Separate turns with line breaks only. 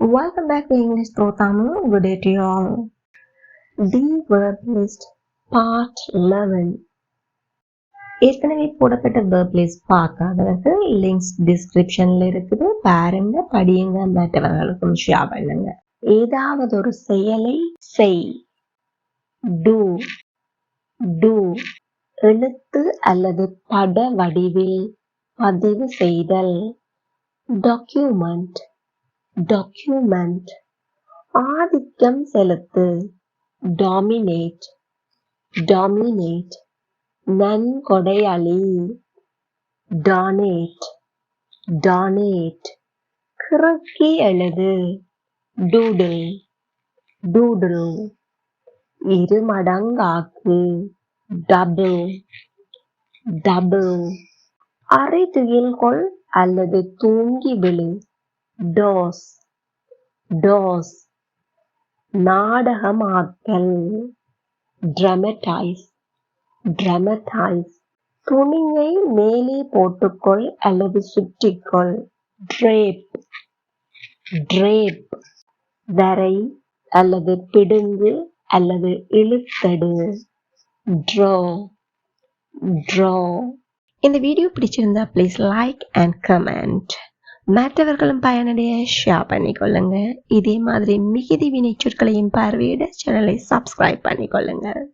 Welcome back to English Pro Tamil. Good day to you all. The verb list part 11. ஏற்கனவே போடப்பட்ட verb list பார்க்காதவர்கள் links டிஸ்கிரிப்ஷன்ல இருக்குது பாருங்க படியுங்க மற்றவர்களுக்கும் ஷேர் பண்ணுங்க ஏதாவது ஒரு செயலை செய் டூ டூ எழுத்து அல்லது பட வடிவில் பதிவு செய்தல் டாக்குமெண்ட் டாக்குமெண்ட் ஆதிக்கம் செலுத்து. Dominate dominate நன்கொடையளி. டானேட் டானேட் கிறக்கி எழுது. டூடில் டூடில் இரு மடங்காக்கு டபுள் டபுள் அரை துயில்கொள் அல்லது தூங்கி விழு. Doze doze. நாடகமாக்கல். ட்ரமடைஸ் ட்ரமடைஸ் துணியை மேலே போட்டுக்கொள் அல்லது சுற்றிக்கொள். ட்ரேப் ட்ரேப் வரை அல்லது பிடுங்கு அல்லது இழுத்தடு. ட்ரா ட்ரா இந்த வீடியோ பிடிச்சிருந்தா ப்ளீஸ் லைக் அண்ட் கமெண்ட் மற்றவர்களும் பயனடைய ஷேர் பண்ணிக்கொள்ளுங்க. இதே மாதிரி மிகுதி வினைச்சொற்களையும் பார்வையிட சேனலை சப்ஸ்கிரைப் பண்ணிக்கொள்ளுங்க.